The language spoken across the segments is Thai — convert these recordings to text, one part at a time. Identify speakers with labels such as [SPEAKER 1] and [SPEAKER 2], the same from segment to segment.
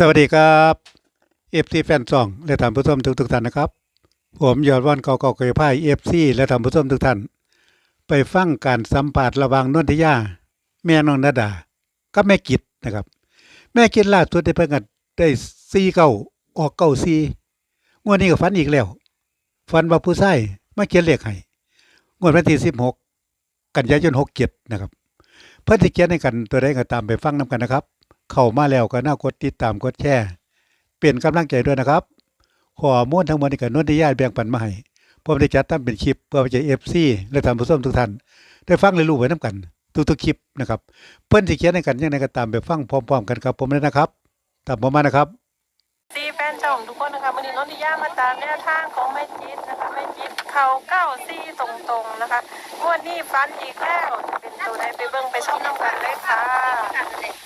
[SPEAKER 1] สวัสดีครับเอฟซีแฟนซองและท่านผู้ชมทุกทุกท่านนะครับ ผมยอดวันก่าเก่าเคยพ่ายเอฟซีและท่านผู้ชมทุกท่าน ไปฟังการสัมผัสระหว่างนนทิยา แม่น้องนาดากับแม่กิดนะครับ แม่กิดล่าสุดได้เพิ่งกันได้ซีเก้าออกเก้าซีงวดนี้ก็ฝันอีกแล้วฝันว่าผู้ชายมาเขียนเลขให้งวดวันที่สิบหกกันยายนหกเจ็ดนะครับ เพื่อที่เขียนให้กันตัวใดก็ตามไปฟังนํกันนะครับ เข้ามาแล้วก็น่ากดติดตามกดแชร์เป็นกำลังใจด้วยนะครับข้อมูลทั้งหมดนี้ก็นวดที่ญาติแบ่งปันมาให้ผมได้จัดทำเป็นคลิปเพื่อไปใจเอฟซีและท่านผู้ชมทุกท่านได้ฟังและรู้ไว้นํกันทุกๆคลิปนะครับ เพื่อนที่เขียนให้กันยังไงก็ตามไปฟังพร้อมๆกันครับ ผมเลยนะครับตามผมมานะครับ
[SPEAKER 2] ซีแฟนช่องทุกคนนะคะวันนี้น้องดิยามาตามแนวทางของแม่จิตนะคะแม่จิตเขาเก้าซี่ตรงๆนะคะงวดนี้ฟันอีกแล้วเป็นตัวใดไปเบิ่งไปชมน้ำกันเลยค่ะ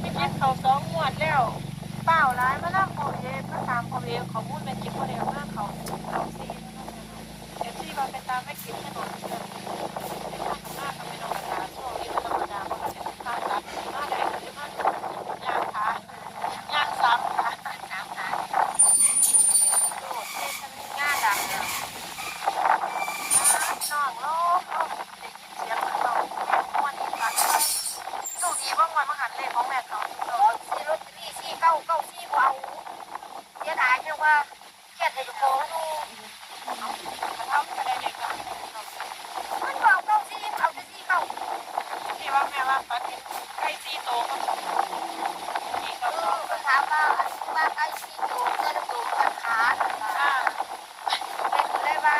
[SPEAKER 2] ไม่คิดเขาสองงวดแล้วเปล่าร้ายมาแล้วพอเอมาตามพอเอขอมูลแม่จิตพอเอมากเขาเขาซีเอฟซีเราไปตามแม่จิตถนนเชื่อมหน้ากับไม่นอนตาช่วงนี้มันธรรมดาเพราะเราจะข้าวตัดหน้าแดงหรือมันย่างขาย่างซ้ำค่ะน้ำขาโดดเท่ฉันง่าดังเนี่ยน้องโลกโลกได้ยินเสียงเขาม้วนนี่ฟังลูกดีบ้างวันมาหันเลขของแม่เขา
[SPEAKER 3] ซื้อลอตเตอรี่สี่เก้าเก้าสี่บ่เอาเสียดายจังว่าเครียดให้เจ้าของดู
[SPEAKER 2] เขาทำอะไรเด็กอะ
[SPEAKER 3] มันบ่เอาเก้าสี่เอาแต่สี่เก้า
[SPEAKER 2] ที่ว่าแม่ว่าปัดนี้ใกล้ซีโตก็อีก
[SPEAKER 3] เอ
[SPEAKER 2] ก็สอ
[SPEAKER 3] อง ก็ถามว่าอันว่าไอ้สี่ตัวเจ้าตัวกันขาด
[SPEAKER 2] อ่า
[SPEAKER 3] เลยเลยว่า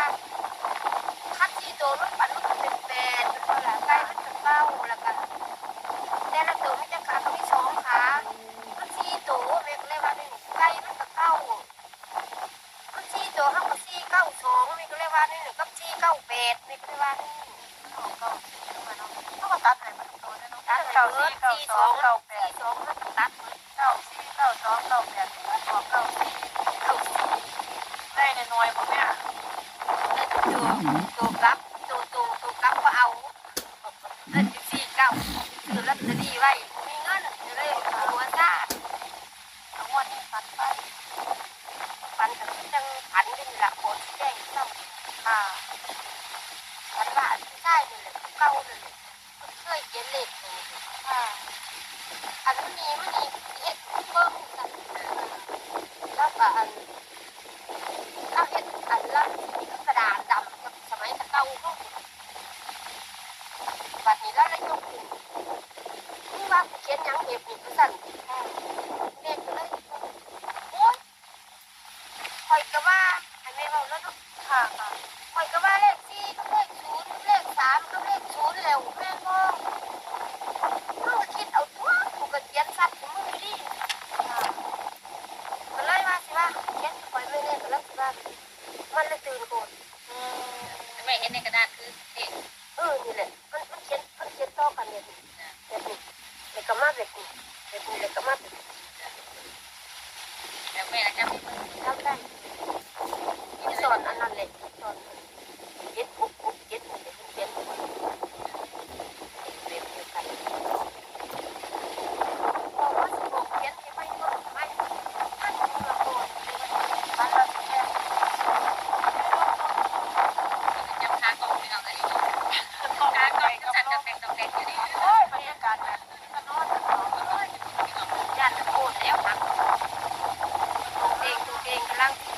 [SPEAKER 3] คัดสี่ตัวมันปันมันเป็นแปดเป็นเท่าไหร่ไก่มันเป็นเก้าแล้วก็แต่ละตัวมันจะขาก็มีสองขามันสี่ตัวเวกเลยว่านี่ไก่มันก็เก้ามันสี่ตัวห้าก็สี่เก้าสองนี่ก็เลยว่านี่กับสี่เก้าแปดนี่ก็เลยว่านี่
[SPEAKER 2] เขาก็เขาก็ตัดให้มันโตได้เนาะ
[SPEAKER 3] ตัด
[SPEAKER 2] เก้า
[SPEAKER 3] เก้า
[SPEAKER 2] ซี
[SPEAKER 3] สี่
[SPEAKER 2] เก้า
[SPEAKER 3] เก้า
[SPEAKER 2] สอ
[SPEAKER 3] งง
[SPEAKER 2] เก้า
[SPEAKER 3] เก้า
[SPEAKER 2] แป
[SPEAKER 3] แป
[SPEAKER 2] ด
[SPEAKER 3] ดตัด
[SPEAKER 2] เก้าซีเก้าสองเก้าแปดบอกเก้าซี
[SPEAKER 3] เก้าสี่
[SPEAKER 2] ได้ในน้อยพวกเนี้ย
[SPEAKER 3] ตัวตัวกลับตัวตัวตัวกลับก็เอาเงินสี่เก้าถือลอตเตอรี่ไว้มีเงินเลยหัวซ่า
[SPEAKER 2] ทั้งวันนี้ตัดไป
[SPEAKER 3] ปันกับจังผันเป็นหลักโคตรแจ้งต้อง
[SPEAKER 2] ค่ะ
[SPEAKER 3] ผันว่าใช่นี่แหละเก้าเลยเคยเขียนเลขนี่
[SPEAKER 2] ค่ะ
[SPEAKER 3] นนี้มันนี่เฮ็ดเบิ่งกันแล้วก็อันแล้วเฮ็ดอันละกระดาษดำกับสมัยตะเก้าก็บัดนี้แล้วเลยยกขึ้นนี่ว่าเขียนยังเห็บนี่ก็สั่นเด็กเลยโอ๊ยคอยก็ว่าอันไม่เบาแล้วเนาะ
[SPEAKER 2] ค่ะ
[SPEAKER 3] ini ke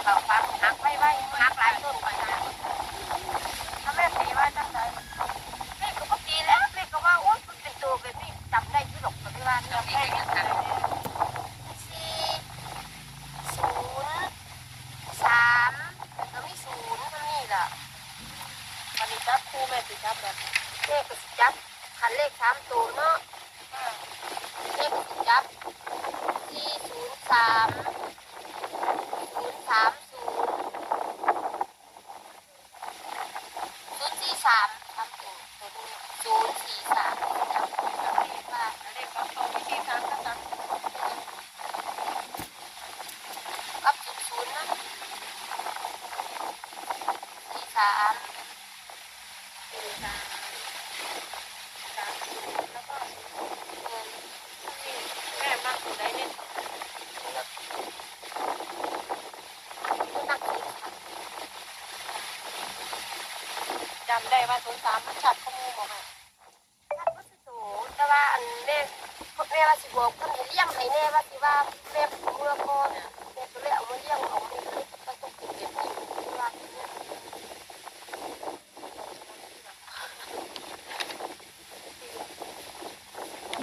[SPEAKER 3] เป่าฟัง
[SPEAKER 4] หัก
[SPEAKER 3] ไว้ไหวหักหลายต้นไปนะ
[SPEAKER 2] ถ้าแม่ตีว่าจังได
[SPEAKER 3] แม่ก็ดีแล้วแม่ก็ว่าโอ๊ยมันเป็นตัวแบบนี้จำได้ที่หลกปัจจุบัน
[SPEAKER 4] เรา
[SPEAKER 3] เนี่ย
[SPEAKER 4] ไม่
[SPEAKER 3] แม่
[SPEAKER 4] ได้ยังทัน
[SPEAKER 3] สี่ศูนย์สามแล้วมีศูนย์มันนี่ล่ะ
[SPEAKER 2] วันนี้จับคู่แม่ติจับแบบนี้
[SPEAKER 3] เลขก็สิจับคันเลขสามตัวเนาะเลขก็สิจับสี่ศูนย์สาม 3ำ
[SPEAKER 2] ได้ว่าศูนย์สามมันชัดข้อมูลบอกไง
[SPEAKER 3] ท่านวัสดุแต่ว่าอันแม่แม่ว่าสิบอกเพิ่นให้เลี้ยงให้แน่ว่าสิว่าแม่เมื่อก่อนแม่ก็เลยเอามาเลี้ยงเอามาเลี้ยงก็ต้องเป็นแบบนี้ว่า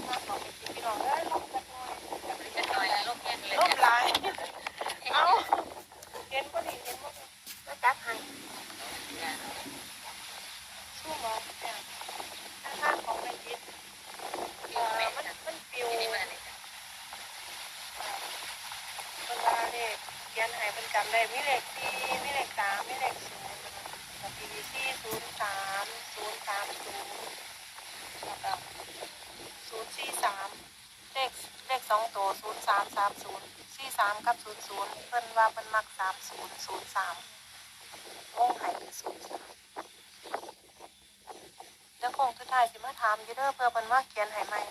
[SPEAKER 2] มาขอไปกินพี่น้องเอ้ยลบจักหน่อย
[SPEAKER 4] จะหน่อยแล้วลมแห้งเลย
[SPEAKER 2] ลบหลายเอาเห็นก็ดีเห็นบ่ดี
[SPEAKER 3] มาจัดให้
[SPEAKER 2] สู้บ่เนี่ยอันข้างของแม่จิตเอ่อมันมันปิว
[SPEAKER 4] ที่นี่มาเลย
[SPEAKER 2] เวลาเลขเขียน ให้เป็นจำได้มีเลขสี่มีเลขสามมีเลขศูนย์กับปีสี่ศูนย์สามศูนย์สามศูนย์แล้วก็ศูนย์สี่สามเลขเลขสองตัวศูนย์สามสามศูนย์สี่สามกับศูนย์ศูนย์เพิ่นว่าเพิ่นมักสามศูนย์ศูนย์สามวงไห่เป็นศูนย์สามแล้วคงทุกทายสิมาถามอยู่เด้อเพื่อเพิ่นว่าเขียนให้ใหม่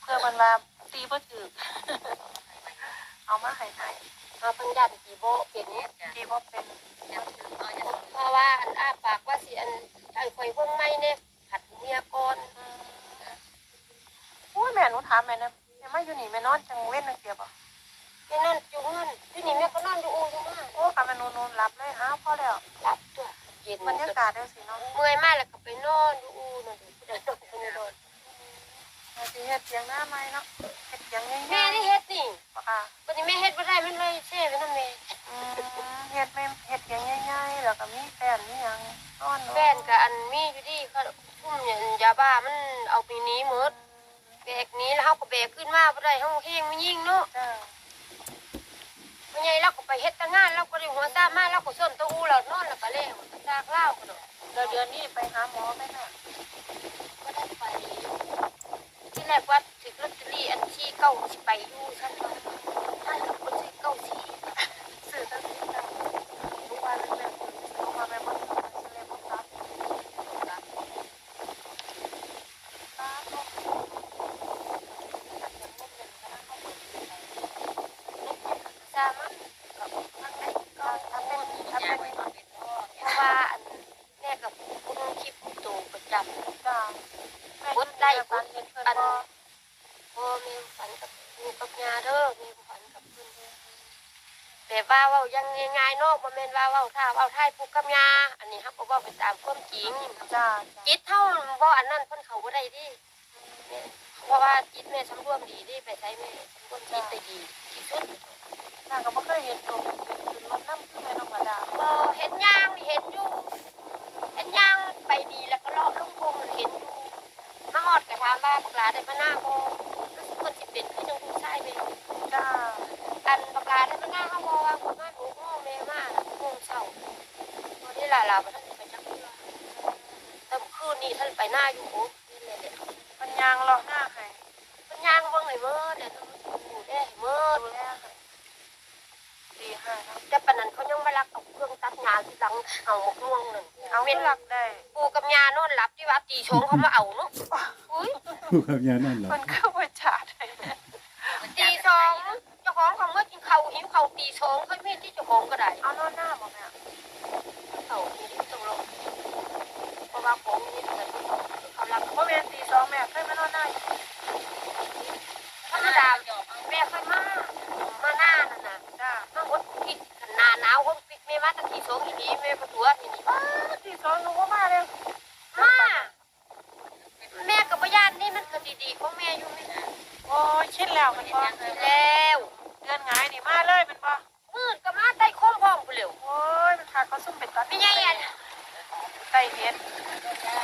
[SPEAKER 2] เพื่อเพิ่นว่าตีบ่ถูกเอามาให้ใหม่
[SPEAKER 3] เอาเพิ่นยันกี่โบเป็นนี้
[SPEAKER 2] ที่ว่าเป็น
[SPEAKER 4] ยังถือเอาอย่าง
[SPEAKER 3] เพราะว่าอันอ้าปากว่าสิอันอันข่อยเพิ่งไม่เนี่ยผัดเมียก่อน
[SPEAKER 2] อุ้ยแม่หนูถามแม่นะแม่มาอยู่นี่แม่นอนจังเว้นนังเสียบ่
[SPEAKER 3] แม่นอนอยู่เงินที่นี่แม่ก็นอนอยู่อูอยู่มา
[SPEAKER 2] โอ้ค่ะแม่หนูหนูหลับเลยอ้าวพอแล้ว
[SPEAKER 3] หลับตัวเย็น
[SPEAKER 2] บรรยากาศได้สิเนาะ
[SPEAKER 3] เมื่อยมากแล้วก็ไปนอนอยู่อูนั่นเองผู้ใดนอนคนนอน
[SPEAKER 2] มาสิเฮ็ดเสียงหน้าไม้เนาะเฮ็ดเสียงง่ายๆ
[SPEAKER 3] แม่ได้เฮ็ดนี่
[SPEAKER 2] บ่ค่ะ
[SPEAKER 3] วั นนี้แม่เฮ็ดบ่ได้มันเลยเช่ไปนำแม่
[SPEAKER 2] อืมเฮ็ดแม่เฮ็ดเสียงง่ายๆแล้วก็มีแฟนมีหยังนอนเนาะ
[SPEAKER 3] แฟนก็อันมีอยู่ดีเขาทุ่มเนี่ยยาบ้ามันเอาไปหนี้หมดแบกหนี้แล้วเฮาก็แบกขึ้นมาบ่ได้เฮาแห้งมันยิ่งเนาะ
[SPEAKER 2] จ้า
[SPEAKER 3] มันใหญ่เราก็ไปเฮ็ดแต่งานเราก็ได้หัวซ่ามาเราก็ส้นเตะอูแล้วนอนแล้วก็แล้วซากเหล้าก็ดอก
[SPEAKER 2] เดี๋ยวเดือนนี้ไปหาหมอไหมแม่
[SPEAKER 3] ก็ได้ไปที่แรกว่าถึงลอตเตอรี่อันที่เก้าสิไปอยู่ฉันว่าถ้าคนสิเก้าสิ
[SPEAKER 2] ซื้อตั้งแต่เช้าทุกวันเลยแม่เอามาแม่บ่ทำเลยบ่ครับตาเนาะ
[SPEAKER 3] สามันกับทางไหนก็
[SPEAKER 2] ถ้าเป็นถ้า
[SPEAKER 4] อยา
[SPEAKER 2] เป็
[SPEAKER 4] ก
[SPEAKER 2] น
[SPEAKER 4] ไว้ตอนเป็นพ่อ
[SPEAKER 3] เพราะว่าอันแม่กับคุณคลิปโตประจำ
[SPEAKER 2] จ้า
[SPEAKER 3] กดไล่
[SPEAKER 2] กั
[SPEAKER 3] ก
[SPEAKER 2] น
[SPEAKER 3] ด
[SPEAKER 2] เห็นเพื่อน
[SPEAKER 3] อัน
[SPEAKER 2] บ่
[SPEAKER 3] พ่อแม่ฝันกับมีกับยาเด้อมีฝันกับเพิ่นเด้อแต่ ว่าเว้ายังง่ายๆเนาะบ่แม่นว่าเว้าท่าเว้าทายผู้กับยาอันนี้ฮักก็เว้าไปตามความจริง
[SPEAKER 2] จ้า
[SPEAKER 3] จิตเฮาบ่อันนั้นเพิ่นเข้าบ่ได้ดิแม่เพราะว่าจิตแม่สำรวมดีดิไปใช้แม่สำรวมจิตได้ดีที่สุด
[SPEAKER 2] นางก็บ่เคยเห็นตัวเป็นขึ้นรถน้ำคือแม่น้องกระดา
[SPEAKER 3] บ่เห็นย่างนี่เห็นอยู่เห็นย่างไปดีแล้วก็เลาะลงพงเห็นอยู่มาฮอดก็ถามว่าบักหลาได้มาหน้าบ่รู้สึกคนสิเป็นคือจังผู้ชายแม่
[SPEAKER 2] จ้า
[SPEAKER 3] กันบักหลาได้มาหน้าเฮาบ่ว่าคนมาถูกห้องแม่มากโมงเช้าตัวนี้ล่ะล่ะบ่ทันไปจักเทื่อแต่คืนนี้ท่านไปหน้าอยู่โอ้นี่แหละ
[SPEAKER 2] มันยางรอหน้าให้
[SPEAKER 3] มันย่างเบิ่งให้เมื่อเดี๋ยวต้องดูได้เมื่อ
[SPEAKER 2] ดูแลให้ดีให้าะ
[SPEAKER 3] แต่ปนนั้นเขายังไมาลักเอาเครื่องตัดหญ้าที่หลังเอาหมกม่วงหนั่น
[SPEAKER 2] เอา
[SPEAKER 3] เป็น
[SPEAKER 2] หลักได้
[SPEAKER 3] ปูกับยานอนหลับที่ว่าตีชงเขามาเอาเนาะอุ้ย
[SPEAKER 1] ผู้ขับยานั่นหรอ
[SPEAKER 2] มันคือบ่จาดให้แม่
[SPEAKER 3] ตีชงเจ้าของเขาเมื่อกินข้าว หิวข้าวตีชงเขามีที่จะโกงก็ได้
[SPEAKER 2] เอานอนหน้าบ่แม่
[SPEAKER 3] เขามีที่ตรงลงเพราะว่าผมนี่เหมือนเขารัก
[SPEAKER 2] บ่แม่นตีสองแม่เคยมานอนหน้าอยู่
[SPEAKER 3] ธรรมดา
[SPEAKER 4] หยอกเอา
[SPEAKER 3] แม่เคยมามาหน้านั่นน่ะ
[SPEAKER 2] จ้า
[SPEAKER 3] มาหดพิษหนาหนาวหดพิษแม่มาตั้งตีชงอีนี้แม่ประตัวอีนี้
[SPEAKER 2] อ้าตีสองหนูบ่มาเลย
[SPEAKER 3] มาแม่กับพยานนี่มันก็ดีๆของแม่อยู่ไม่
[SPEAKER 2] โอ้ยคิดแล้วมันบ่
[SPEAKER 3] แล้ว
[SPEAKER 2] เดือนหงายนี่มาเลยแมันบ่
[SPEAKER 3] มืดก็มาได้โค้งพร้อมกูเร็ว
[SPEAKER 2] โอ้ยมันขาดเขาซุ่มเป็ดตัด
[SPEAKER 3] ไม่ใช่อัน
[SPEAKER 2] ไก่เห็ด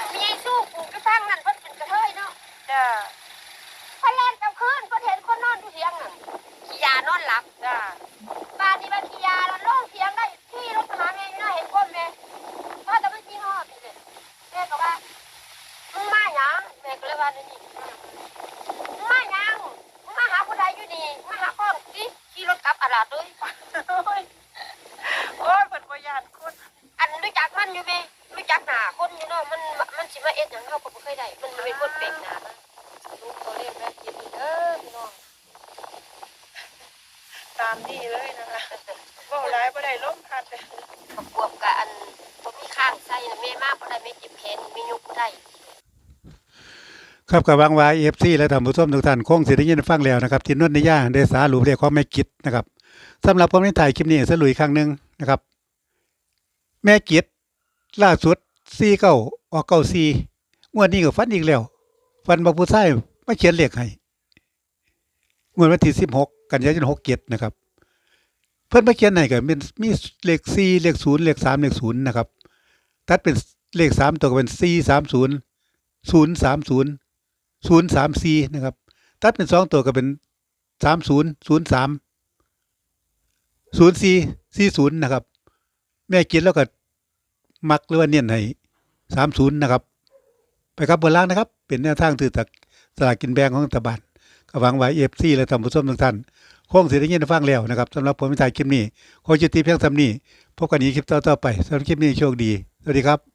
[SPEAKER 3] ไม่ใช่สู้กูไปฟังนั่นเพิ่นเป็นกระเทยเนาะ
[SPEAKER 2] จ้า
[SPEAKER 3] เพิ่นแล่นกลางคืนเพิ่นเห็นคนนอนอยู่เถียงนั่นขี้ยานอนหลับ
[SPEAKER 2] จ้า
[SPEAKER 3] บ้านนี้บ้านขี้ยาแล้วลงเถียงได้ที่รถหาแม่อยู่น่าเห็นคนแม่ว่าแต่มันขี้ฮอดนี่เด้แม่ก็ว่ามึงมาหยังแม่ก็เลยว่านี่มึงมาหยังมึงมาหาผู้ใดอยู่นี่มาหาก้อนสิขี่รถกลับอาลาดเลย
[SPEAKER 2] โอ้ยโอ้ยเพิ่นบ่ย่านคน
[SPEAKER 3] อันรู้จักมันอยู่ไหมรู้ จักหนาคนอยู่เนาะมันมันสิมาเอ็ดหยังเขาก็บ่เคยได้ มันเป็นคนเป็นหน้านะ
[SPEAKER 2] ลูกตัวเลขแม่คิดเด้อพี่น้องตามนี่เลยนะคะบ่หลายบ่ได้ล้มพัดเลย
[SPEAKER 3] ประกอบกับอันบ่มีข้างใส่นะแม่มากบ่ได้แม่เจ็บแขนแม่ยกบ่ได้
[SPEAKER 1] ครับกับวังวายเอฟซีและท่านผู้ชมทุกท่านคงสิได้ยินฟังแล้วนะครับที่นวดในย่าได้สารุปเรียกของแม่กิจนะครับสำหรับผมในถ่ายคลิปนี้สรุปอีกครั้งหนึ่งนะครับ แม่กิจ ล่าสุดซีเก้าออกเก้าซีงวดนี้ก็ฟันอีกแล้ว ฟันบาผู้ชายมาเขียนเลขให้งวดวันที่สิบหกกันยายนหกเจ็ดนะครับ เพิ่อนมาเขียนให้ก็เป็นมีเลขสี่เลขศูนย์เลขสามเลขศูนย์นะครับ ตัดเป็นเลขสามตัวก็เป็นสี่สามศูนย์ศูนย์สามศูนย์ศูนย์สามสี่นะครับ ตัดเป็นสองตัวก็เป็นสามศูนย์ศูนย์สามศูนย์สี่สี่ศูนย์นะครับ แม่กินแล้วก็ มักหรือว่าเนียนให้สามศูนย์นะครับ ไปครับบนล่างนะครับ เป็นแนวทางถือตักสลากกินแบ่งของรัฐบาลก็หวังไว้เอฟซีและท่านผู้ชมทุกท่านคงเสิได้ยินฟังแล้วนะครับสำหรับผมที่ถ่ายคลิปนี้ขอจุดที่เพียงสำนี้พบกันอีกคลิปต่อๆไปสำหรับคลิปนี้โชคดี สวัสดีครับ